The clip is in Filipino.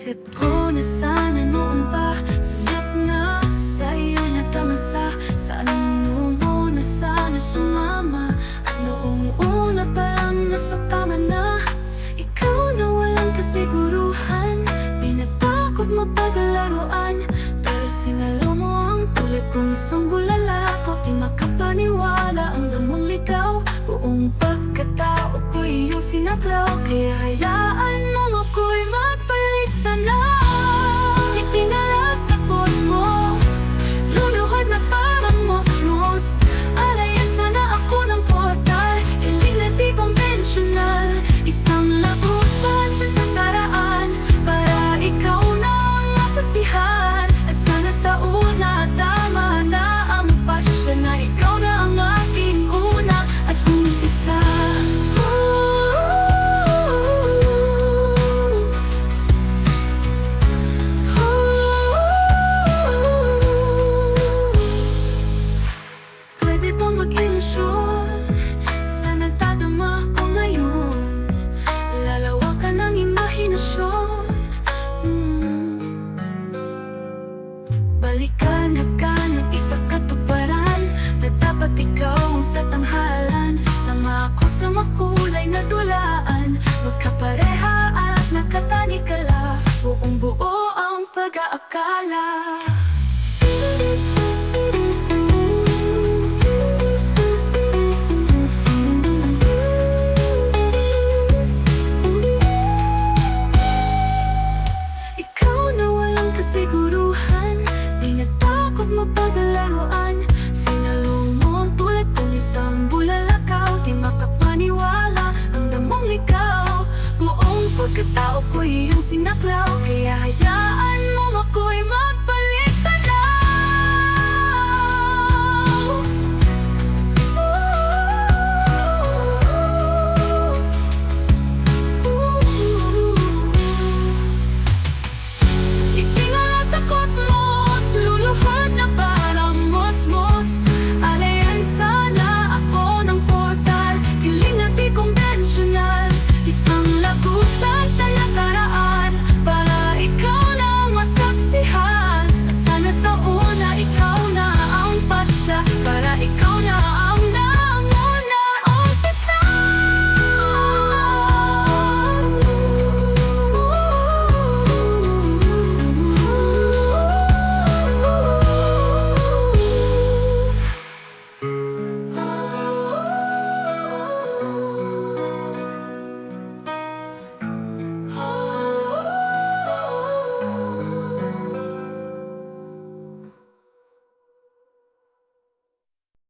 Isip ko na sana noon pa Salap na sa iyo natamasa Sana mo na sana sumama. At noong una pa lang nasa tama na Ikaw na walang kasiguruhan. Di natakot mapaglaruan Pero sinalo mo ang tulad kong isang bulala Ko di makapaniwala ang damong ligaw Buong pagkatao ko iyong sinaklaw. Kaya hayaan mo ako'y mata color. Pagkatao ko'y iyong sinaklaw. Kaya hayaan mo ako'y mag